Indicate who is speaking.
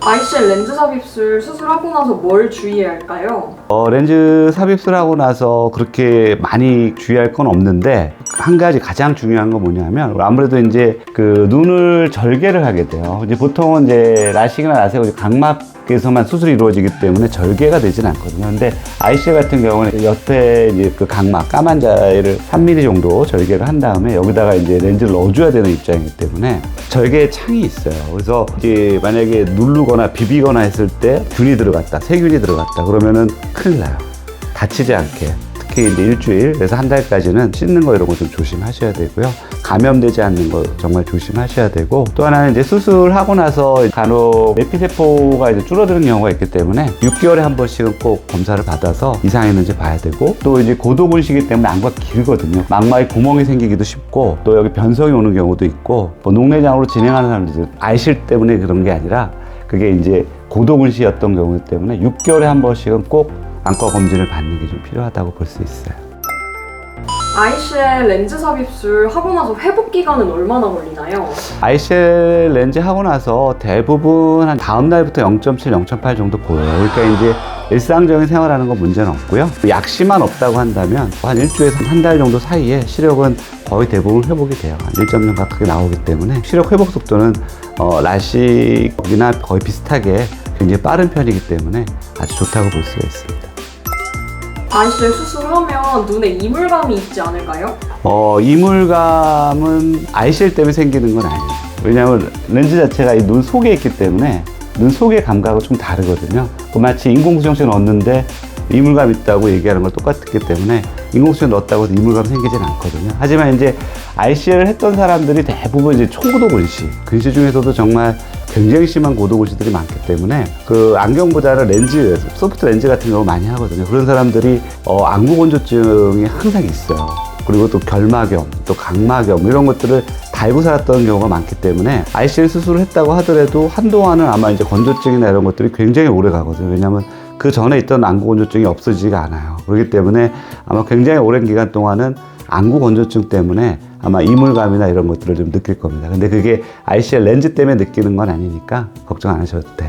Speaker 1: ICL 렌즈 삽입술 수술하고 나서 뭘 주의해야 할까요?
Speaker 2: 어, 렌즈 삽입술 하고 나서 그렇게 많이 주의할 건 없는데 한 가지 가장 중요한 건 뭐냐면 아무래도 이제 그 눈을 절개를 하게 돼요. 이제 보통은 이제 라식이나 라섹 각막 에서만 수술이 이루어지기 때문에 절개가 되진 않거든요. 근데 IC 같은 경우는 옆에 이제 그 각막 까만 자리를 3mm 정도 절개를 한 다음에 여기다가 이제 렌즈를 넣어줘야 되는 입장이기 때문에 절개 창이 있어요. 그래서 이제 만약에 누르거나 비비거나 했을 때 균이 들어갔다, 세균이 들어갔다 그러면은 큰일 나요. 다치지 않게. 이제 일주일, 그래서 한 달까지는 씻는 거 이런 거 좀 조심하셔야 되고요. 감염되지 않는 거 정말 조심하셔야 되고 또 하나는 이제 수술하고 나서 간혹 내피세포가 이제 줄어드는 경우가 있기 때문에 6개월에 한 번씩은 꼭 검사를 받아서 이상이 있는지 봐야 되고 또 이제 고도근시기 때문에 안과 길거든요. 망막에 구멍이 생기기도 쉽고 또 여기 변성이 오는 경우도 있고 뭐 녹내장으로 진행하는 사람들 알실 때문에 그런 게 아니라 그게 이제 고도근시였던 경우 때문에 6개월에 한 번씩은 꼭 안과 검진을 받는 게 좀 필요하다고 볼 수 있어요.
Speaker 1: ICL 렌즈 삽입술 하고 나서 회복 기간은 얼마나 걸리나요?
Speaker 2: ICL 렌즈 하고 나서 대부분 한 다음 날부터 0.7, 0.8 정도 보여요. 그러니까 이제 일상적인 생활하는 건 문제는 없고요. 약시만 없다고 한다면 한 일주에서 한 달 정도 사이에 시력은 거의 대부분 회복이 돼요. 한1.0 가깝게 나오기 때문에 시력 회복 속도는 어, 라식이나 거의 비슷하게 굉장히 빠른 편이기 때문에 아주 좋다고 볼 수가 있습니다.
Speaker 1: ICL 수술하면 눈에 이물감이 있지 않을까요?
Speaker 2: 어, 이물감은 ICL 때문에 생기는 건 아니에요. 왜냐하면 렌즈 자체가 이 눈 속에 있기 때문에 눈 속의 감각은 좀 다르거든요. 그 마치 인공수정체 넣었는데 이물감 있다고 얘기하는 걸 똑같기 때문에 인공수정 넣었다고 해서 이물감 생기진 않거든요. 하지만 이제 ICL을 했던 사람들이 대부분 이제 초고도 근시, 근시 중에서도 정말 굉장히 심한 고도 근시들이 많기 때문에 그 안경보다는 렌즈, 소프트 렌즈 같은 경우 많이 하거든요. 그런 사람들이 어, 안구 건조증이 항상 있어요. 그리고 또 결막염, 또 각막염 이런 것들을 달고 살았던 경우가 많기 때문에 ICL 수술을 했다고 하더라도 한동안은 아마 이제 건조증이나 이런 것들이 굉장히 오래 가거든요. 왜냐하면 그 전에 있던 안구 건조증이 없어지지가 않아요. 그렇기 때문에 아마 굉장히 오랜 기간 동안은 안구 건조증 때문에 아마 이물감이나 이런 것들을 좀 느낄 겁니다. 근데 그게 ICL 렌즈 때문에 느끼는 건 아니니까 걱정 안 하셔도 돼요.